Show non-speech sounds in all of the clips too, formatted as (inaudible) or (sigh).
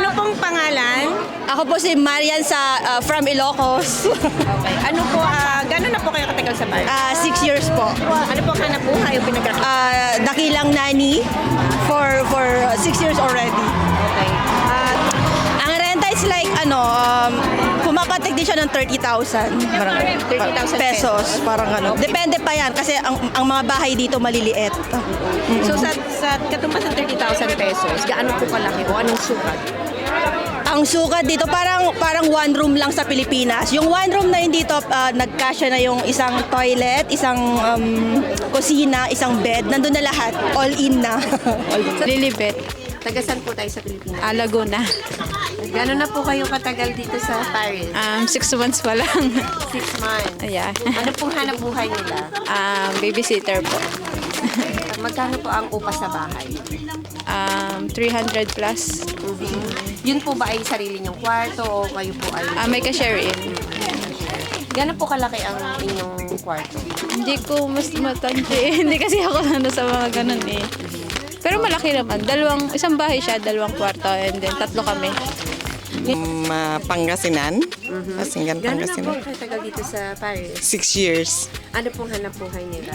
Ano pong pangalan? Ako po si Marian sa uh, from Ilocos. Okay. Ano po, ah, gano'n na po kayo katagal sa bar? Ah, six years po. ano po hanap buhay o pinagkakita? Ah, dakilang nani for for uh, six years already. Okay. Ah, Ang renta is like ano, um, din siya ng 30,000. Parang 30,000 pesos. Parang ano. Depende pa yan kasi ang, ang mga bahay dito maliliit. so sa, sa katumbas ng 30,000 pesos, gaano po kalaki o anong sukat? Ang sukat dito parang parang one room lang sa Pilipinas. Yung one room na yun dito uh, nagkasya na yung isang toilet, isang um, kusina, isang bed, nandun na lahat. All in na. (laughs) Lilibet, Tagasan po tayo sa Pilipinas. ah, Laguna. Gano'n na po kayo katagal dito sa Paris? Um, six months pa lang. Six months. yeah. Ano pong hanap buhay nila? Um, babysitter po. Magkano po ang upa sa bahay? Um, 300 plus. Yun po ba ay sarili niyong kwarto o kayo po ay... Ah, may ka-share in. Gano'n po kalaki ang inyong kwarto? Hindi ko mas matandi. (laughs) Hindi kasi ako (laughs) ano sa mga ganun eh. Pero malaki naman. Dalawang, isang bahay siya, dalawang kwarto, and then tatlo kami. Um, uh, Pangasinan. Pasingan, Gano'n na po Pangasinan. katagal dito sa Paris? Six years. Ano pong hanap buhay nila?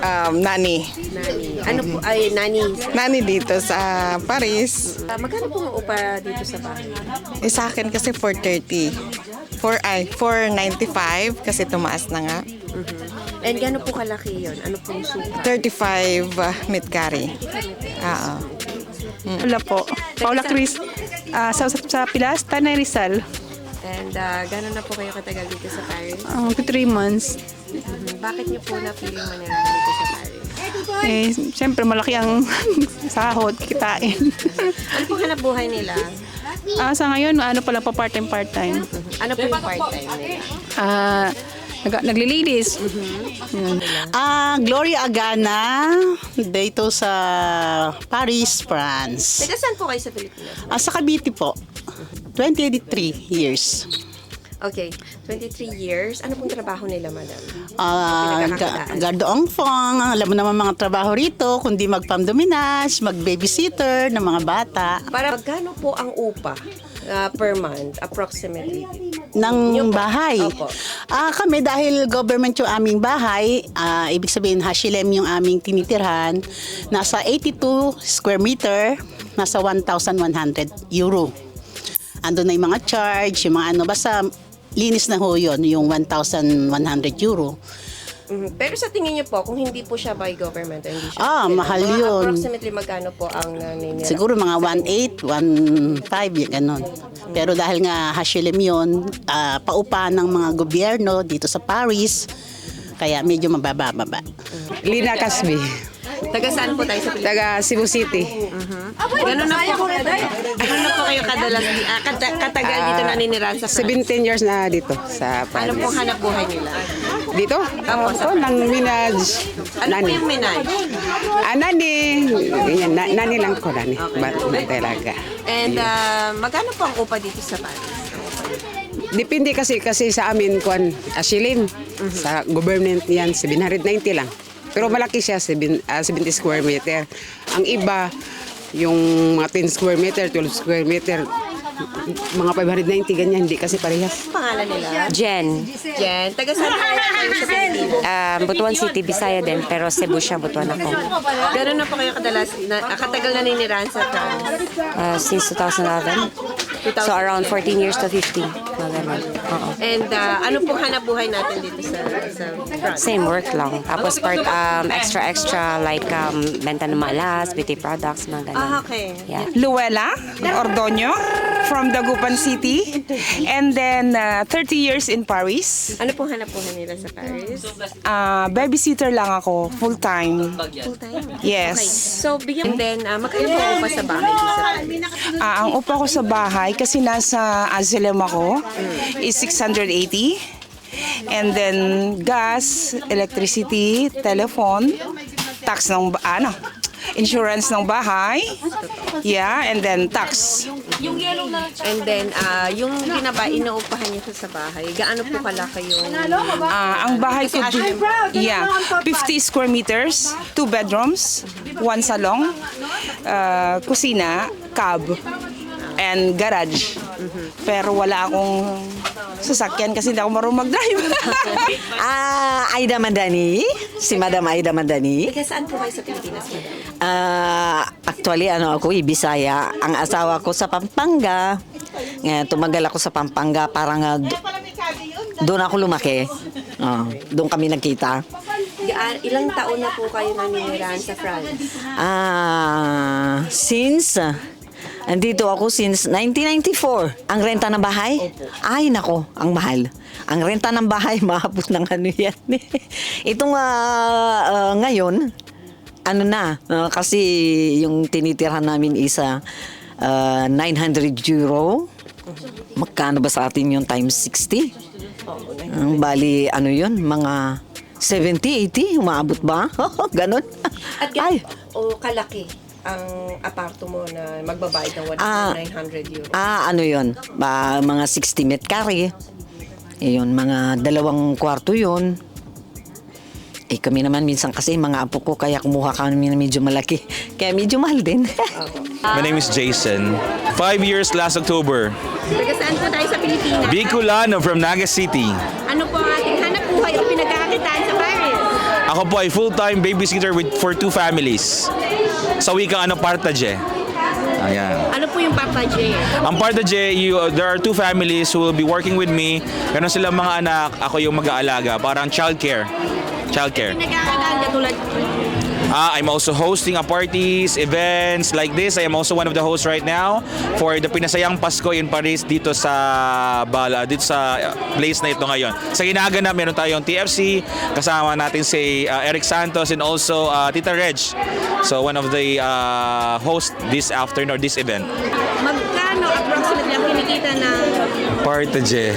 Um, nani. Nani. Ano po ay nani? Nani dito sa Paris. Ah, magkano po ang upa dito sa bahay? Eh, sa akin kasi 430. 4, ay, 495 kasi tumaas na nga. And gano'n po kalaki yon? Ano pong sukat? 35 uh, meat curry. Oo. Wala po. Paula Cris, ah, sa, sa, sa Pilas, Tanay Rizal. And ah, gano'n na po kayo katagal dito sa Paris? Ang 3 months. Mhm. Bakit niyo po na-feeling manirahan dito sa Paris? Eh, siyempre malaki ang (laughs) sahod, kitain. (laughs) Ano pong hanap buhay nila? Ah, sa ngayon, ano pala pa part-time, part-time. Ano po yung part-time nila? Ah, nag naglilinis. Yun. Ah, Gloria Agana, dito sa Paris, France. Taga saan po kayo sa Pilipinas? Ah, sa Cavite po. 23 years. Okay, 23 years. Ano pong trabaho nila, madam? Ah, ga- gardoong fong, alam mo naman mga trabaho rito, kundi mag-pamdominas, mag-babysitter ng mga bata. Para magkano po ang upa ah, per month, approximately? Ng Yung po. bahay. Opo. Ah, kami dahil government yung aming bahay, ah, ibig sabihin Hashilem yung aming tinitirhan, nasa 82 square meter, nasa 1,100 euro. Ando na yung mga charge, yung mga ano, basta linis na ho yun, yung 1,100 euro. Mhm. Pero sa tingin niyo po, kung hindi po siya by government, hindi siya Ah, Mga mahal yun. Approximately magkano po ang naninira? Siguro mga 1,800, 1,500, yung ganon. Pero dahil nga Hashilem yun, ah, paupa ng mga gobyerno dito sa Paris, kaya medyo mababa-baba. Lina Casby, Taga saan po tayo sa Pilipinas? taga Cebu City. Gano'n na po, gano'n na po kayo kadalas, ah, kata- katagal dito naninirahan sa France? 17 years na dito sa Ano Paris. pong hanap buhay nila? Dito? Ako, sa ng Minaj. Ano po Nani. yung minay? Ah, nani. Yan, na, nani lang ko, nani. Ba, ba talaga. And ah, magkano po ang upa dito sa Paris? Depende kasi kasi sa amin kuan asilim. Sa government yan 790 lang. Pero malaki siya 7 ah, 70 square meter. Ang iba yung mga 10 square meter, 12 square meter, mga 590 ganyan, hindi kasi parehas. Ang pangalan nila? Jen, Jen. Taga saan kayo sa Pilipinas? um, Butuan City, Bisaya din, pero Cebu siya, Butuan ako. Gano'n na po kayo kadalas, na, ah, katagal naninirahan sa France? Uh, since 2011. So around 14 years to 15. Oo. And ah, ano pong hanap buhay natin dito sa, sa France? Same work lang. Tapos part um, extra extra like um, benta ng malas, beauty products, mga ganun. Ah, okay. Yeah. Luella Ordonio from Dagupan City and then uh, 30 years in Paris. Ano pong hanap buhay nila sa Paris? Uh, babysitter lang ako, full time. Full time? Yes. Okay. So, bigyan then, ah, magkano po upa sa bahay dito sa Paris? Ah, ang upa ko sa bahay kasi nasa Azilem ako is 680. And then gas, electricity, telephone, tax ng ano, insurance ng bahay. Yeah, and then tax. And then, ah, yung binaba, inuupahan niyo sa bahay, gaano po kalaki yung... Ah, ang bahay ko di- yeah, 50 square meters, two bedrooms, one salon, ah, kusina, cab. And garage. Pero wala akong sasakyan kasi hindi ako marunong mag-drive. (laughs) Ah, Aida Mandani, si Madam Aida Mandani. Taga saan po kayo sa Pilipinas? Ah, actually, ano ako, Ibisaya. Ang asawa ko sa Pampanga. Ngayon, tumagal ako sa Pampanga. Parang ah, do- doon ako lumaki. Ah, doon kami nagkita. Ilang taon na po kayo naninirahan sa France? Ah, since ah, andito ako since 1994. Ang renta ng bahay? Ay, nako, ang mahal. Ang renta ng bahay, (laughs) mahabot ng ano yan. (laughs) Itong ah, ah, ngayon, ano na, ah, kasi yung tinitirhan namin isa ah, 900 euro. Magkano ba sa atin yung times 60? Ang bali, ano yun, mga 70, 80, umaabot ba? (laughs) Ganon. At Ay. gan- o kalaki ang aparto mo na magbabayad ng 1,900 Ah. euro. Ah, ano yun? Ba, mga 60 met carry. Yun, mga dalawang kwarto yun. Eh kami naman minsan kasi mga apo ko kaya kumuha kami na medyo malaki. (laughs) Kaya medyo mahal din. (laughs) My name is Jason. Five years last October. Taga saan po tayo sa Pilipinas? Bicolano from Naga City. Ano po ang ating hanap buhay o Paris? Ako po ay full-time babysitter with, for two families. Sa wikang ano, Partaje. Ayan. Ano po yung J? Ang Partaje, you, there are two families who will be working with me. Ganon silang mga anak, ako yung mag-aalaga. Parang childcare. Childcare. Pinagkakakitaan katulad Uh, I'm also hosting a parties, events like this. I am also one of the hosts right now for the Pinasayang Pasko in Paris dito sa Bala, dito sa uh, place na ito ngayon. Sa ginaganap, meron tayong TFC, kasama natin si uh, Eric Santos and also uh, Tita Reg. So one of the uh, hosts this afternoon or this event. magkano approximately ang kinikita ng Partaje.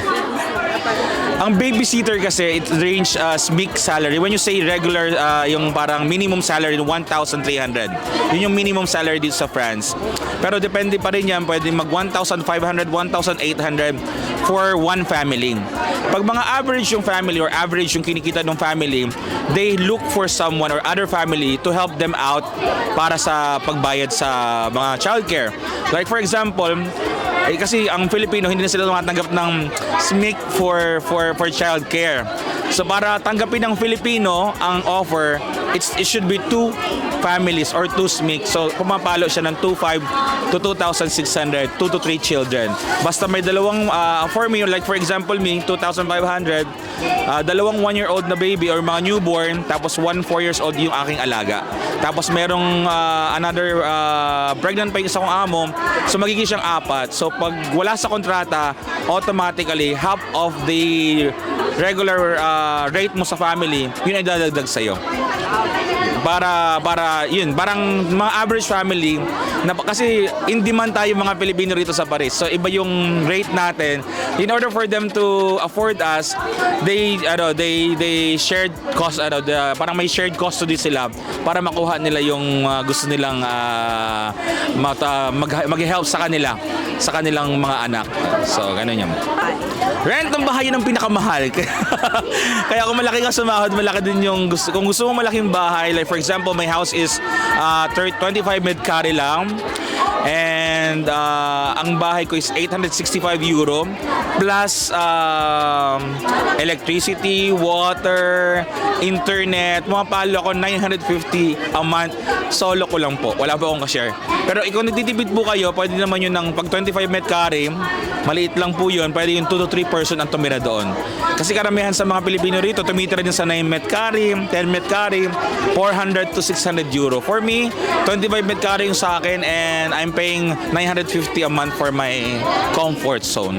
Ang babysitter kasi, it range uh, SMIC salary. When you say regular, uh, yung parang minimum salary, 1,300. Yun yung minimum salary dito sa France. Pero depende pa rin yan, pwede mag 1,500, 1,800 for one family. Pag mga average yung family or average yung kinikita ng family, they look for someone or other family to help them out para sa pagbayad sa mga childcare. Like for example, eh, kasi ang Filipino hindi na sila tumatanggap ng SMIC for for for child care. So para tanggapin ng Filipino ang offer, it's it should be two families or two SMIC. So pumapalo siya ng 2,500 to 2,600, 2 to 3 children. Basta may dalawang uh, for me like for example me 2,500, uh, dalawang 1 year old na baby or mga newborn tapos 1 4 years old yung aking alaga. Tapos merong uh, another uh, pregnant pa yung isa kong amo. So magiging siyang apat. So pag wala sa kontrata, automatically half of the regular uh, rate mo sa family, yun ay dadagdag sa'yo. Para, para, yun, parang mga average family, na, kasi in demand tayo mga Pilipino rito sa Paris. So iba yung rate natin. In order for them to afford us, they, ano, they, they shared cost, ano, the, parang may shared custody sila para makuha nila yung uh, gusto nilang uh, mata, mag, mag-help sa kanila, sa kanilang mga anak. So, ganun yun. Rent ng bahay yun pinakamahal. (laughs) Kaya kung malaki ka sumahod, malaki din yung gusto. Kung gusto mo malaking bahay, like for example, my house is uh, 30 25 med carry lang. And uh, ang bahay ko is 865 euro plus um, electricity, water, internet. Mapalo ako 950 a month. Solo ko lang po. Wala po akong ka-share. Pero kung nagtitipid po kayo, pwede naman yun ng pag 25 met carry, maliit lang po yun. Pwede yung 2 to 3 person ang tumira doon. Kasi karamihan sa mga Pilipino rito, tumitira din sa 9 met carry, 10 met carry, 400 to 600 euro. For me, 25 met carry yung sa akin and I'm paying 950 a month for my comfort zone.